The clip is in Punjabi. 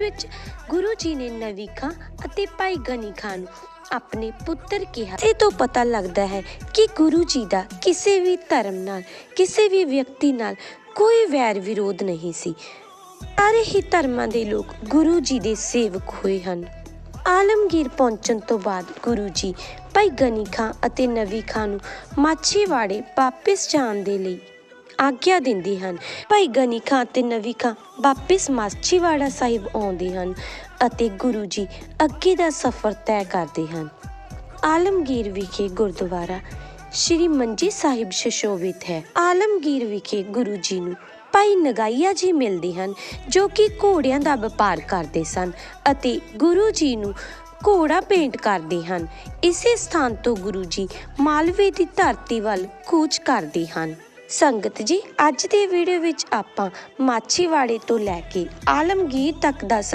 ਵਿੱਚ ਗੁਰੂ ਜੀ ਨੇ ਨਵੀ ਖਾਂ ਅਤੇ ਭਾਈ ਗਨੀ ਖਾਂ ਨੂੰ ਆਪਣੇ ਪੁੱਤਰ ਕਿਹਾ। ਤੇ ਤੋਂ ਪਤਾ ਲੱਗਦਾ ਹੈ ਕਿ ਗੁਰੂ ਜੀ ਦਾ ਕਿਸੇ ਵੀ ਧਰਮ ਨਾਲ, ਕਿਸੇ ਵੀ ਵਿਅਕਤੀ ਨਾਲ ਕੋਈ ਵੈਰ ਵਿਰੋਧ ਨਹੀਂ ਸੀ। ਸਾਰੇ ਹੀ ਧਰਮਾਂ ਦੇ ਲੋਕ ਗੁਰੂ ਜੀ ਦੇ ਸੇਵਕ ਹੋਏ ਹਨ। ਆਲਮਗੀਰ ਪਹੁੰਚਣ ਤੋਂ ਬਾਅਦ ਗੁਰੂ ਜੀ ਭਾਈ ਗਨੀ ਖਾਂ ਅਤੇ ਨਵੀ ਖਾਂ ਨੂੰ ਮਾਛੀਵਾੜੇ ਵਾਪਿਸ ਜਾਣ ਦੇ ਲਈ ਆਗਿਆ ਦਿੰਦੇ ਹਨ। ਭਾਈ ਗਨੀ ਖਾਂ ਤੇ ਨਵੀ ਖਾਂ ਵਾਪਿਸ ਮਾਛੀਵਾੜਾ ਸਾਹਿਬ ਆਉਂਦੇ ਹਨ ਅਤੇ ਗੁਰੂ ਜੀ ਅੱਗੇ ਦਾ ਸਫ਼ਰ ਤੈਅ ਕਰਦੇ ਹਨ। ਆਲਮਗੀਰ ਵਿਖੇ ਗੁਰਦੁਆਰਾ ਸ਼੍ਰੀ ਮੰਜੀ ਸਾਹਿਬ ਸ਼ਸ਼ੋਭਿਤ ਹੈ। ਆਲਮਗੀਰ ਵਿਖੇ ਗੁਰੂ ਜੀ ਨੂੰ ਭਾਈ ਨਗਾਈਆ ਜੀ ਮਿਲਦੇ ਹਨ ਜੋ ਕਿ ਘੋੜਿਆਂ ਦਾ ਵਪਾਰ ਕਰਦੇ ਸਨ ਅਤੇ ਗੁਰੂ ਜੀ ਨੂੰ ਘੋੜਾ ਭੇਂਟ ਕਰਦੇ ਹਨ। ਇਸੇ ਸਥਾਨ ਤੋਂ ਗੁਰੂ ਜੀ ਮਾਲਵੇ ਦੀ ਧਰਤੀ ਵੱਲ ਕੂਚ ਕਰਦੇ ਹਨ। ਸੰਗਤ ਜੀ ਅੱਜ ਦੇ ਵੀਡੀਓ ਵਿੱਚ ਆਪਾਂ ਮਾਛੀਵਾੜੇ ਤੋਂ ਲੈ ਕੇ ਆਲਮਗੀਰ ਤੱਕ ਦਾ